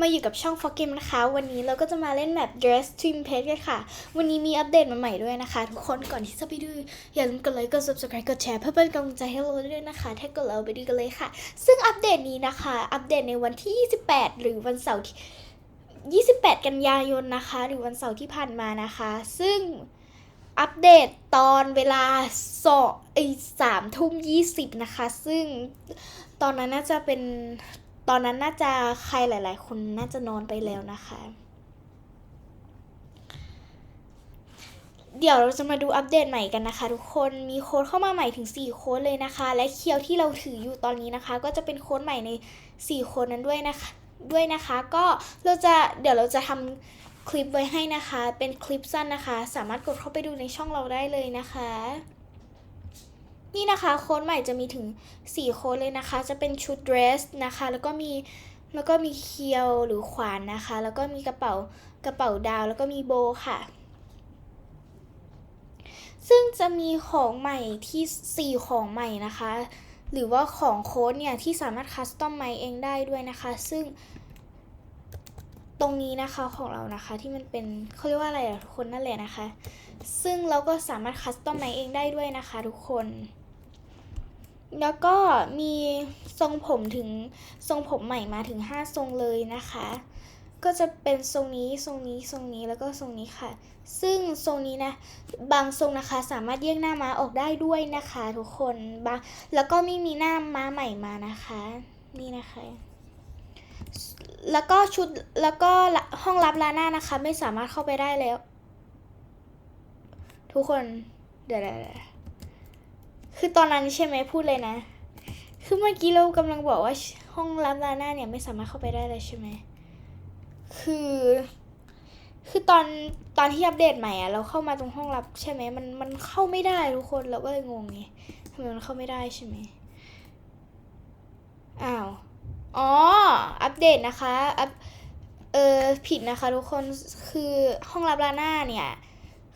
มาอยู่กับช่อง For Game นะคะ วันนี้เราก็จะมาเล่นแมป Dress to Impress กันค่ะ วันนี้มีอัปเดตมาใหม่ด้วยนะคะ ทุกคนก่อนที่จะไปดู อย่าลืมกดไลค์กด subscribe กดแชร์เพื่อเป็นกำลังใจให้เราด้วยนะคะ ถ้ากดแล้วไปดูกันเลยค่ะ ซึ่งอัปเดตนี้นะคะ อัปเดตในวันที่ 28 หรือวันเสาร์ที่28 กันยายนนะคะ หรือวันเสาร์ที่ผ่านมานะคะ ซึ่งอัปเดตตอนเวลาสองไอสามทุ่มยี่สิบนะคะ ซึ่งตอนนั้นน่าจะเป็น ตอนนั้นน่าจะใครหลาย ๆ คนน่าจะนอนไปแล้วนะคะ เดี๋ยวเราจะมาดูอัปเดตใหม่กันนะคะ ทุกคนมีโค้ดเข้ามาใหม่ถึง 4 โค้ดเลยนะคะ และเคียวที่เราถืออยู่ตอนนี้นะคะ ก็จะเป็นโค้ดใหม่ใน 4 โค้ดนั้นด้วยนะคะด้วยนะคะ ก็เราจะเดี๋ยวเราจะทำคลิปไว้ให้นะคะ เป็นคลิปสั้นนะคะ สามารถกดเข้าไปดูในช่องเราได้เลยนะคะ นี่นะคะโค้ดใหม่จะมีถึง 4 โค้ดเลยนะคะ จะเป็นชุดเดรสนะคะ แล้วก็มีแล้วก็มีเคียวหรือขวานนะคะ แล้วก็มีกระเป๋ากระเป๋าดาว แล้วก็มีโบค่ะ ซึ่งจะมีของใหม่ที่ 4 ของใหม่นะคะ หรือว่าของโค้ดเนี่ย ที่สามารถคัสตอมไมเองได้ด้วยนะคะ ซึ่ง ตรงนี้นะคะของเรานะคะที่มันเป็นเขาเรียกว่าอะไรอะทุกคนนั่นแหละนะคะ ซึ่งเราก็สามารถคัสตอมไมเองได้ด้วยนะคะ ทุกคน แล้วก็มีทรงผมถึงทรงผมใหม่มาถึง 5 ทรงเลยนะคะ ก็จะเป็นทรงนี้ทรงนี้ทรงนี้แล้วก็ทรงนี้ค่ะ ซึ่งทรงนี้นะบางทรงนะคะสามารถแยกหน้าม้าออกได้ด้วยนะคะ ทุกคนบางแล้วก็ไม่มีหน้าม้าใหม่มานะคะ นี่นะคะ แล้วก็ชุดแล้วก็ห้องรับลาน่านะคะ ไม่สามารถเข้าไปได้แล้ว ทุกคนเดี๋ยวคือตอนนั้นใช่ไหมพูดเลยนะ คือเมื่อกี้เรากำลังบอกว่าห้องรับลาน่าเนี่ยไม่สามารถเข้าไปได้เลยใช่ไหมคือ คือตอนตอนที่อัปเดตใหม่อะเราเข้ามาตรงห้องรับใช่ไหมมันมันเข้าไม่ได้ทุกคนเราก็เลยงงไงทำไมมันเข้าไม่ได้ใช่ไหมอ้าว อ๋อ อัปเดตนะคะ อัป เออผิดนะคะทุกคน คือห้องรับลาน่าเนี่ย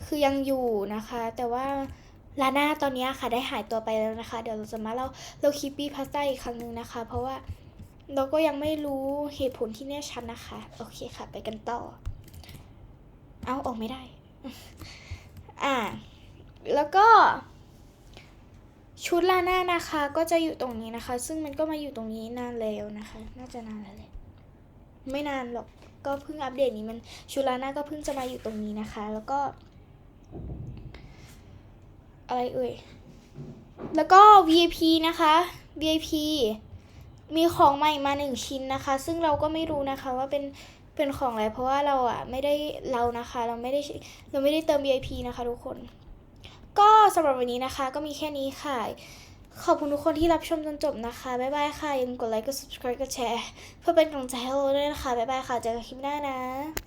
คือยังอยู่นะคะ แต่ว่าลาน่าตอนนี้ค่ะได้หายตัวไปแล้วนะคะ เดี๋ยวเราจะมาเล่าเราคิปปี้พาสต้าอีกครั้งหนึ่งนะคะ เพราะว่าเราก็ยังไม่รู้เหตุผลที่แน่ชัดนะคะ โอเคค่ะ ไปกันต่อ เอาออกไม่ได้ อ่า แล้วก็ ชุดลาน่านะคะ ก็จะอยู่ตรงนี้นะคะ ซึ่งมันก็มาอยู่ตรงนี้นานแล้วนะคะ น่าจะนานแล้วแหละไม่นานหรอกก็เพิ่งอัปเดตนี้มันชุดลาน่าก็เพิ่งจะมาอยู่ตรงนี้นะคะ แล้วก็ อะไรเอ่ยแล้วก็ VIP นะคะ VIP มีของใหม่มาหนึ่งชิ้นนะคะ ซึ่งเราก็ไม่รู้นะคะว่าเป็นเป็นของอะไรเพราะว่าเราอะไม่ได้เรานะคะ เราไม่ได้เราไม่ได้เติม VIP นะคะทุกคน ก็สำหรับวันนี้นะคะ ก็มีแค่นี้ค่ะ ขอบคุณทุกคนที่รับชมจนจบนะคะ บ๊ายบายค่ะอย่าลืมกดไลค์กด subscribe กดแชร์ เพื่อเป็นกำลังใจให้เราด้วยนะคะ บ๊ายบายค่ะ เจอกันคลิปหน้านะ